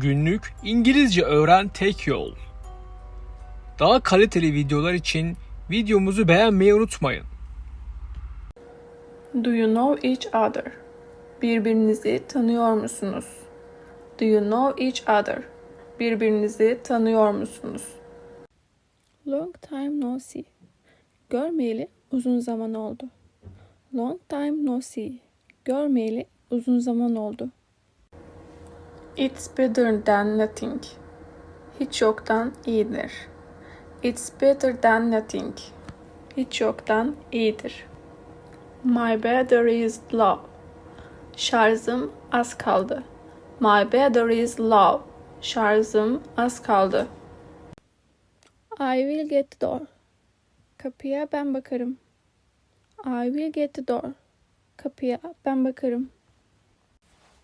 Günlük İngilizce öğren tek yol. Daha kaliteli videolar için videomuzu beğenmeyi unutmayın. Do you know each other? Birbirinizi tanıyor musunuz? Do you know each other? Birbirinizi tanıyor musunuz? Long time no see. Görmeyeli uzun zaman oldu. Long time no see. Görmeyeli uzun zaman oldu. It's better than nothing. Hiç yoktan iyidir. It's better than nothing. Hiç yoktan iyidir. My battery is low. Şarjım az kaldı. My battery is low. Şarjım az kaldı. I will get the door. Kapıya ben bakarım. I will get the door. Kapıya ben bakarım.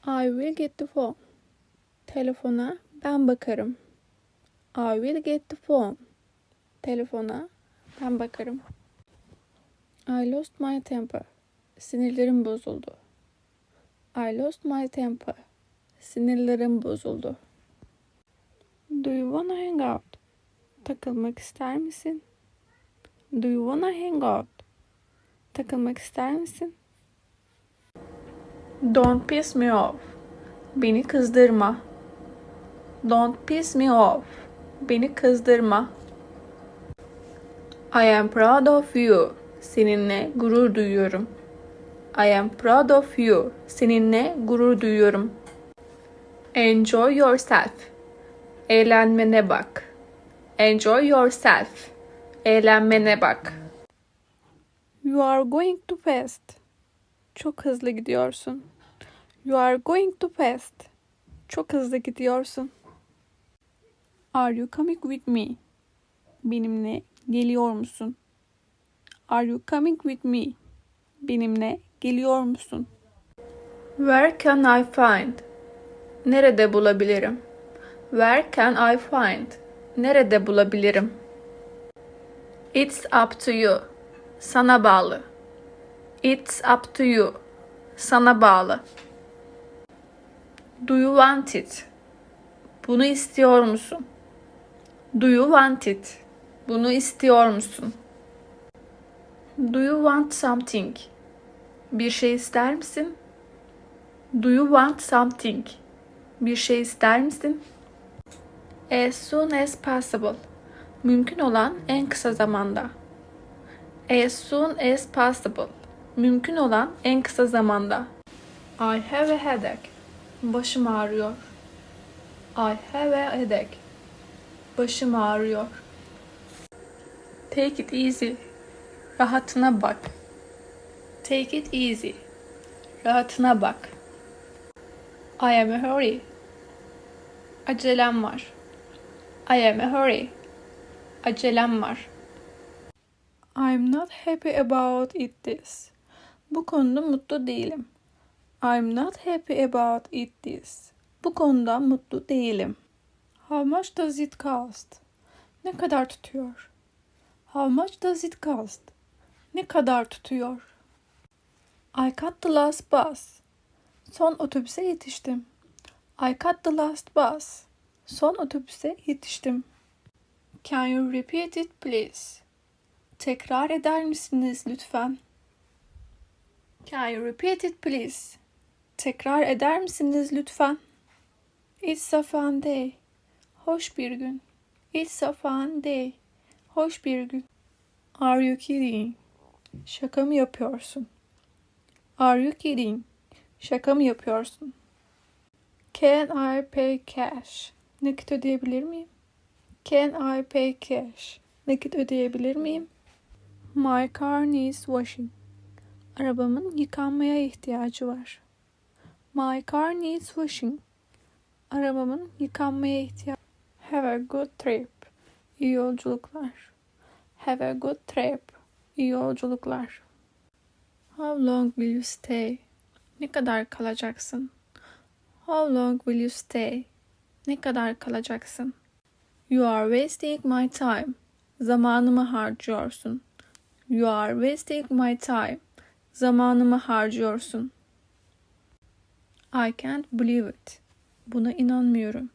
I will get the phone. Telefona ben bakarım. I will get the phone. Telefona ben bakarım. I lost my temper. Sinirlerim bozuldu. I lost my temper. Sinirlerim bozuldu. Do you wanna hang out? Takılmak ister misin? Do you wanna hang out? Takılmak ister misin? Don't piss me off. Beni kızdırma. Don't piss me off. Beni kızdırma. I am proud of you. Seninle gurur duyuyorum. I am proud of you. Seninle gurur duyuyorum. Enjoy yourself. Eğlenmene bak. Enjoy yourself. Eğlenmene bak. You are going too fast. Çok hızlı gidiyorsun. You are going too fast. Çok hızlı gidiyorsun. Are you coming with me? Benimle geliyor musun? Are you coming with me? Benimle geliyor musun? Where can I find? Nerede bulabilirim? Where can I find? Nerede bulabilirim? It's up to you. Sana bağlı. It's up to you. Sana bağlı. Do you want it? Bunu istiyor musun? Do you want it? Bunu istiyor musun? Do you want something? Bir şey ister misin? Do you want something? Bir şey ister misin? As soon as possible. Mümkün olan en kısa zamanda. As soon as possible. Mümkün olan en kısa zamanda. I have a headache. Başım ağrıyor. I have a headache. Başım ağrıyor. Take it easy. Rahatına bak. Take it easy. Rahatına bak. I am a hurry. Acelem var. I am a hurry. Acelem var. I'm not happy about it this. Bu konuda mutlu değilim. I'm not happy about it this. Bu konuda mutlu değilim. How much does it cost? Ne kadar tutuyor? How much does it cost? Ne kadar tutuyor? I caught the last bus. Son otobüse yetiştim. I caught the last bus. Son otobüse yetiştim. Can you repeat it please? Tekrar eder misiniz lütfen? Can you repeat it please? Tekrar eder misiniz lütfen? It's a fun day. Hoş bir gün. It's a fun day. Hoş bir gün. Are you kidding? Şaka mı yapıyorsun? Are you kidding? Şaka mı yapıyorsun? Can I pay cash? Nakit ödeyebilir miyim? Can I pay cash? Nakit ödeyebilir miyim? My car needs washing. Arabamın yıkanmaya ihtiyacı var. My car needs washing. Arabamın yıkanmaya ihtiyacı Have a good trip. İyi yolculuklar. Have a good trip. İyi yolculuklar. How long will you stay? Ne kadar kalacaksın? How long will you stay? Ne kadar kalacaksın? You are wasting my time. Zamanımı harcıyorsun. You are wasting my time. Zamanımı harcıyorsun. I can't believe it. Buna inanmıyorum.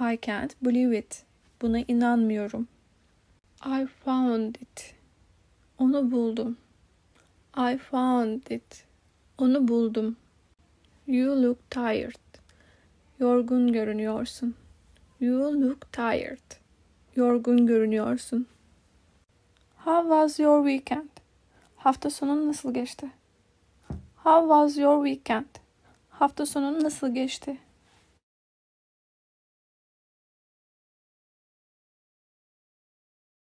I can't believe it. Buna inanmıyorum. I found it. Onu buldum. I found it. Onu buldum. You look tired. Yorgun görünüyorsun. You look tired. Yorgun görünüyorsun. How was your weekend? Hafta sonun nasıl geçti? How was your weekend? Hafta sonun nasıl geçti?